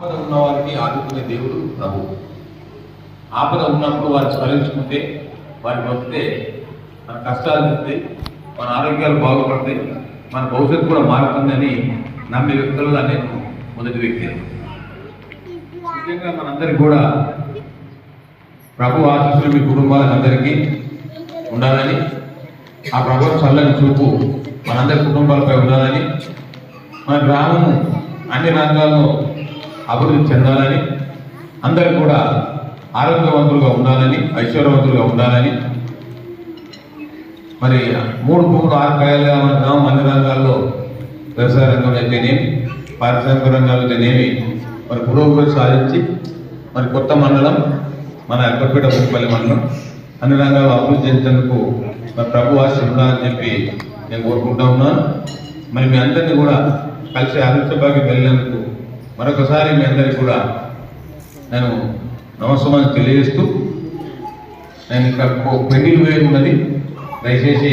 ఆపద ఉన్న వారికి ఆదుకునే దేవుడు ప్రభు ఆపద ఉన్నప్పుడు వారిని స్మరించుకుంటే వారికి వస్తే మన కష్టాలు చెప్తే మన ఆరోగ్యాలు బాగుపడతాయి మన భవిష్యత్తు కూడా మారుతుందని నమ్మే వ్యక్తుల్లో నేను మొదటి వ్యక్తి. ముఖ్యంగా మనందరికీ కూడా ప్రభు ఆశీస్సులు మీ కుటుంబాలందరికీ ఉండాలని ఆ ప్రభు చల్లని చూపు మనందరి కుటుంబాలపై ఉండాలని మన గ్రామం అన్ని రంగాల్లో అభివృద్ధి చెందాలని అందరూ కూడా ఆరోగ్యవంతులుగా ఉండాలని ఐశ్వర్యవంతులుగా ఉండాలని. మరి మూడు మూడు ఆరు కాయలుగా అన్ని రంగాల్లో వ్యవసాయ రంగంలో అయితేనేమి పారిశ్రామిక రంగాల్లో అయితేనేమి మరి పురోగతి సాధించి మరి కొత్త మండలం మన ఎక్కపేట ముప్పల్లి మండలం అన్ని రంగాల్లో అభివృద్ధి చెందేందుకు మరి ప్రభు ఆశ ఉండాలని చెప్పి నేను కోరుకుంటా ఉన్నాను. మరి మీ అందరినీ కూడా కలిసి అభివృద్ధి వెళ్ళినందుకు మరొకసారి మీ అందరికి కూడా నేను నమస్కారం తెలియజేస్తూ నేను ఇక్కడ పెండింగ్ వేయకున్నది ఉన్నది. దయచేసి